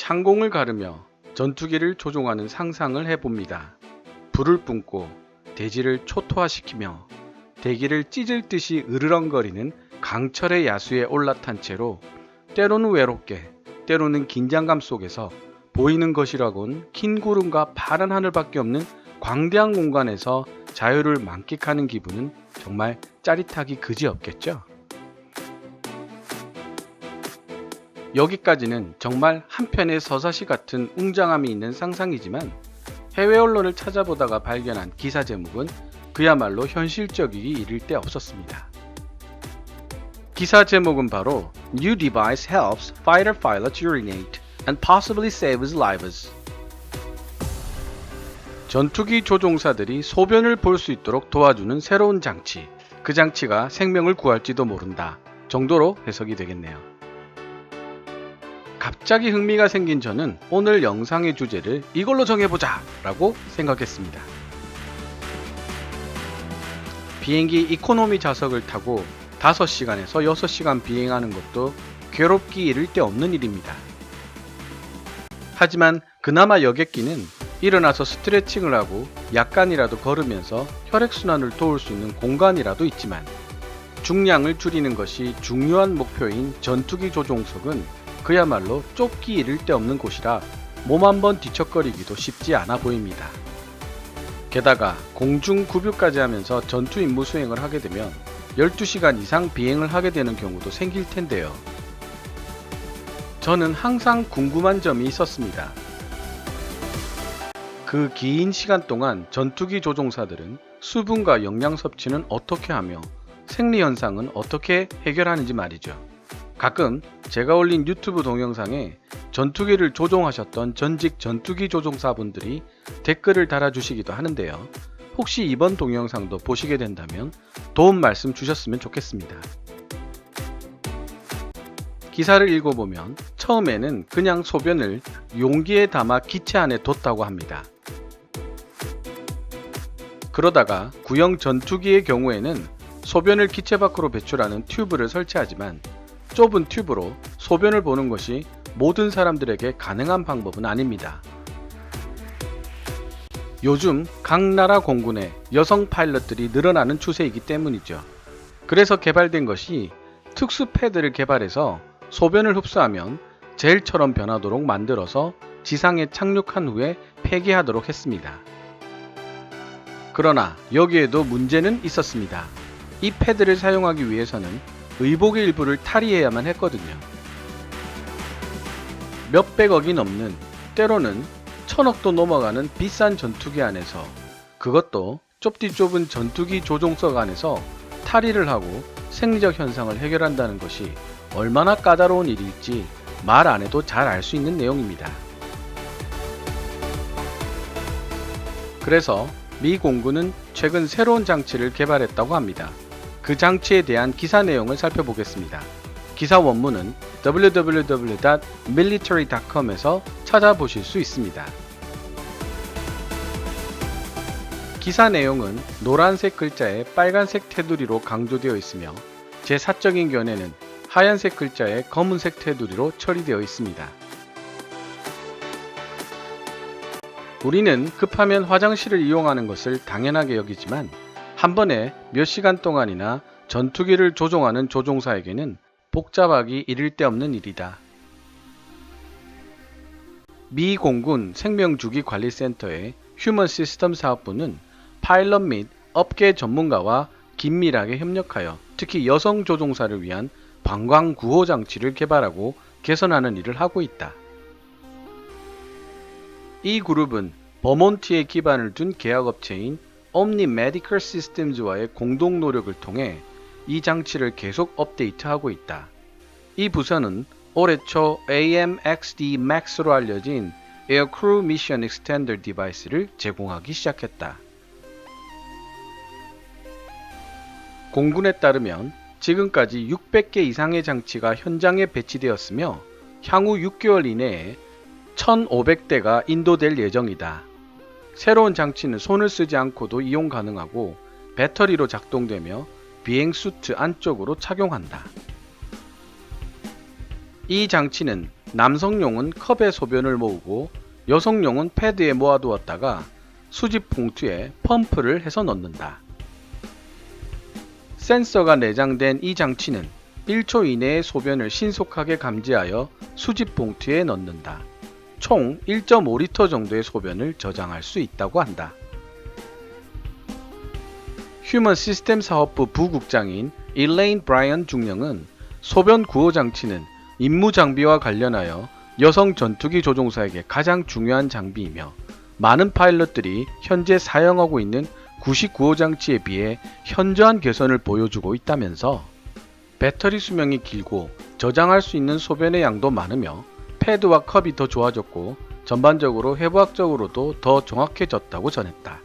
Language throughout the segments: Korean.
창공을 가르며 전투기를 조종하는 상상을 해봅니다. 불을 뿜고 대지를 초토화시키며 대기를 찢을 듯이 으르렁거리는 강철의 야수에 올라탄 채로 때로는 외롭게 때로는 긴장감 속에서 보이는 것이라곤 긴 구름과 파란 하늘밖에 없는 광대한 공간에서 자유를 만끽하는 기분은 정말 짜릿하기 그지없겠죠? 여기까지는 정말 한편의 서사시 같은 웅장함이 있는 상상이지만 해외 언론을 찾아보다가 발견한 기사 제목은 그야말로 현실적이기 이를 데 없었습니다. 기사 제목은 바로 New device helps fighter pilots urinate and possibly save his lives. 전투기 조종사들이 소변을 볼 수 있도록 도와주는 새로운 장치. 그 장치가 생명을 구할지도 모른다. 정도로 해석이 되겠네요. 갑자기 흥미가 생긴 저는 오늘 영상의 주제를 이걸로 정해보자 라고 생각했습니다. 비행기 이코노미 좌석을 타고 5시간에서 6시간 비행하는 것도 괴롭기 이를 데 없는 일입니다. 하지만 그나마 여객기는 일어나서 스트레칭을 하고 약간이라도 걸으면서 혈액순환을 도울 수 있는 공간이라도 있지만 중량을 줄이는 것이 중요한 목표인 전투기 조종석은 그야말로 좁기 이를 데 없는 곳이라 몸 한 번 뒤척거리기도 쉽지 않아 보입니다. 게다가 공중 구뷰까지 하면서 전투 임무 수행을 하게 되면 12시간 이상 비행을 하게 되는 경우도 생길 텐데요. 저는 항상 궁금한 점이 있었습니다. 그 긴 시간 동안 전투기 조종사들은 수분과 영양 섭취는 어떻게 하며 생리 현상은 어떻게 해결하는지 말이죠. 가끔 제가 올린 유튜브 동영상에 전투기를 조종하셨던 전직 전투기 조종사분들이 댓글을 달아주시기도 하는데요. 혹시 이번 동영상도 보시게 된다면 도움 말씀 주셨으면 좋겠습니다. 기사를 읽어보면 처음에는 그냥 소변을 용기에 담아 기체 안에 뒀다고 합니다. 그러다가 구형 전투기의 경우에는 소변을 기체 밖으로 배출하는 튜브를 설치하지만 좁은 튜브로 소변을 보는 것이 모든 사람들에게 가능한 방법은 아닙니다. 요즘 각 나라 공군의 여성 파일럿들이 늘어나는 추세이기 때문이죠. 그래서 개발된 것이 특수 패드를 개발해서 소변을 흡수하면 젤처럼 변하도록 만들어서 지상에 착륙한 후에 폐기하도록 했습니다. 그러나 여기에도 문제는 있었습니다. 이 패드를 사용하기 위해서는 의복의 일부를 탈의해야만 했거든요. 몇백억이 넘는 때로는 천억도 넘어가는 비싼 전투기 안에서 그것도 좁디 좁은 전투기 조종석 안에서 탈의를 하고 생리적 현상을 해결한다는 것이 얼마나 까다로운 일일지 말 안 해도 잘 알 수 있는 내용입니다. 그래서 미 공군은 최근 새로운 장치를 개발했다고 합니다. 그 장치에 대한 기사 내용을 살펴보겠습니다. 기사 원문은 www.military.com에서 찾아보실 수 있습니다. 기사 내용은 노란색 글자에 빨간색 테두리로 강조되어 있으며 제 사적인 견해는 하얀색 글자에 검은색 테두리로 처리되어 있습니다. 우리는 급하면 화장실을 이용하는 것을 당연하게 여기지만 한 번에 몇 시간 동안이나 전투기를 조종하는 조종사에게는 복잡하기 이를 데 없는 일이다. 미 공군 생명주기 관리센터의 휴먼 시스템 사업부는 파일럿 및 업계 전문가와 긴밀하게 협력하여 특히 여성 조종사를 위한 방광 구호 장치를 개발하고 개선하는 일을 하고 있다. 이 그룹은 버몬트에 기반을 둔 계약업체인 옴니 메디컬 시스템즈와의 공동 노력을 통해 이 장치를 계속 업데이트하고 있다. 이 부서는 올해 초 AMXD Max로 알려진 Crew Mission Extender 디바이스를 제공하기 시작했다. 공군에 따르면 지금까지 600개 이상의 장치가 현장에 배치되었으며 향후 6개월 이내에 1,500대가 인도될 예정이다. 새로운 장치는 손을 쓰지 않고도 이용 가능하고 배터리로 작동되며 비행 수트 안쪽으로 착용한다. 이 장치는 남성용은 컵에 소변을 모으고 여성용은 패드에 모아두었다가 수집 봉투에 펌프를 해서 넣는다. 센서가 내장된 이 장치는 1초 이내의 소변을 신속하게 감지하여 수집 봉투에 넣는다. 총 1.5리터 정도의 소변을 저장할 수 있다고 한다. 휴먼 시스템 사업부 부국장인 일레인 브라이언 중령은 소변 구호 장치는 임무 장비와 관련하여 여성 전투기 조종사에게 가장 중요한 장비이며 많은 파일럿들이 현재 사용하고 있는 구식 구호 장치에 비해 현저한 개선을 보여주고 있다면서 배터리 수명이 길고 저장할 수 있는 소변의 양도 많으며 패드와 컵이 더 좋아졌고 전반적으로 해부학적으로도 더 정확해졌다고 전했다.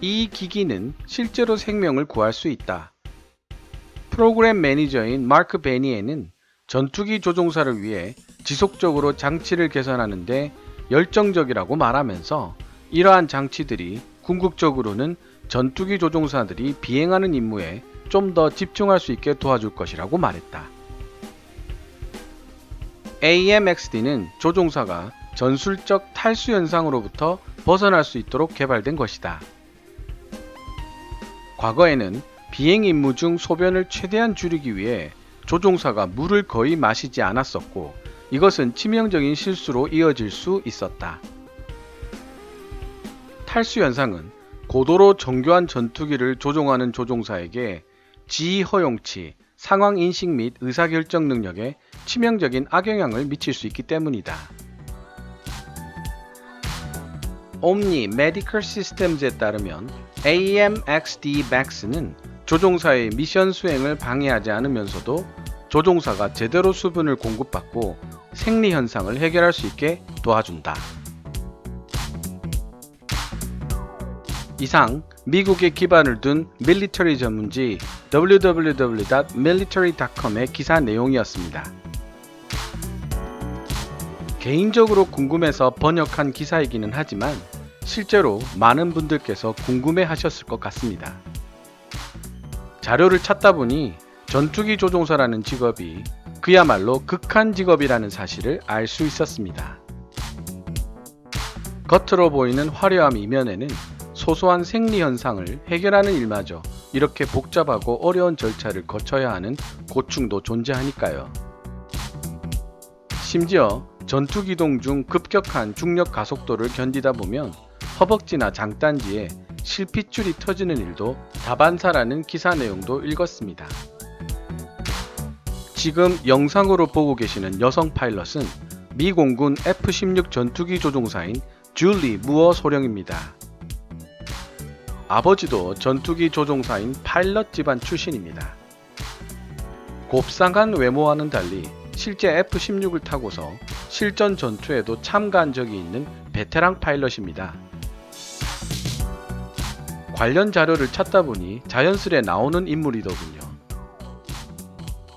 이 기기는 실제로 생명을 구할 수 있다. 프로그램 매니저인 마크 베니에는 전투기 조종사를 위해 지속적으로 장치를 개선하는데 열정적이라고 말하면서 이러한 장치들이 궁극적으로는 전투기 조종사들이 비행하는 임무에 좀 더 집중할 수 있게 도와줄 것이라고 말했다. AMXD는 조종사가 전술적 탈수 현상으로부터 벗어날 수 있도록 개발된 것이다. 과거에는 비행 임무 중 소변을 최대한 줄이기 위해 조종사가 물을 거의 마시지 않았었고 이것은 치명적인 실수로 이어질 수 있었다. 탈수 현상은 고도로 정교한 전투기를 조종하는 조종사에게 지휘 허용치, 상황 인식 및 의사결정 능력에 치명적인 악영향을 미칠 수 있기 때문이다. 옴니 메디컬 시스템즈에 따르면 AMXD Max는 조종사의 미션 수행을 방해하지 않으면서도 조종사가 제대로 수분을 공급받고 생리 현상을 해결할 수 있게 도와준다. 이상 미국에 기반을 둔 밀리터리 전문지 www.military.com의 기사 내용이었습니다. 개인적으로 궁금해서 번역한 기사이기는 하지만 실제로 많은 분들께서 궁금해 하셨을 것 같습니다. 자료를 찾다 보니 전투기 조종사라는 직업이 그야말로 극한 직업이라는 사실을 알 수 있었습니다. 겉으로 보이는 화려함 이면에는 소소한 생리 현상을 해결하는 일마저 이렇게 복잡하고 어려운 절차를 거쳐야 하는 고충도 존재하니까요. 심지어 전투 기동 중 급격한 중력 가속도를 견디다 보면 허벅지나 장단지에 실핏줄이 터지는 일도 다반사라는 기사 내용도 읽었습니다. 지금 영상으로 보고 계시는 여성 파일럿은 미 공군 F-16 전투기 조종사인 줄리 무어 소령입니다. 아버지도 전투기 조종사인 파일럿 집안 출신입니다. 곱상한 외모와는 달리 실제 F-16을 타고서 실전 전투에도 참가한 적이 있는 베테랑 파일럿입니다. 관련 자료를 찾다 보니 자연스레 나오는 인물이더군요.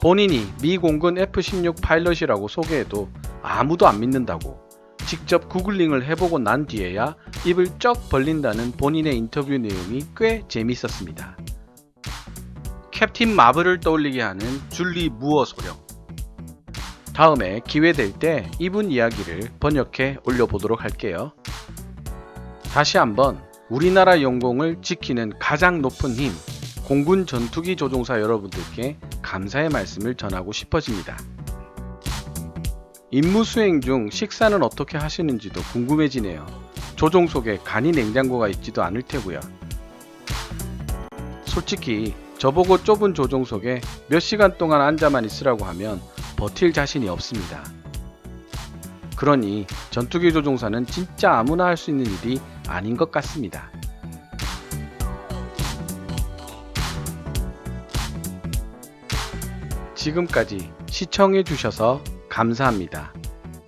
본인이 미 공군 F-16 파일럿이라고 소개해도 아무도 안 믿는다고 직접 구글링을 해보고 난 뒤에야 입을 쩍 벌린다는 본인의 인터뷰 내용이 꽤 재밌었습니다. 캡틴 마블을 떠올리게 하는 줄리 무어 소령. 다음에 기회 될 때 이분 이야기를 번역해 올려보도록 할게요. 다시 한번 우리나라 영공을 지키는 가장 높은 힘, 공군 전투기 조종사 여러분들께 감사의 말씀을 전하고 싶어집니다. 임무 수행 중 식사는 어떻게 하시는지도 궁금해지네요. 조종 속에 간이 냉장고가 있지도 않을 테고요. 솔직히 저보고 좁은 조종 속에 몇 시간 동안 앉아만 있으라고 하면 버틸 자신이 없습니다. 그러니 전투기 조종사는 진짜 아무나 할 수 있는 일이 아닌 것 같습니다. 지금까지 시청해 주셔서 감사합니다.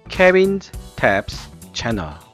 Kevin's Tabs 채널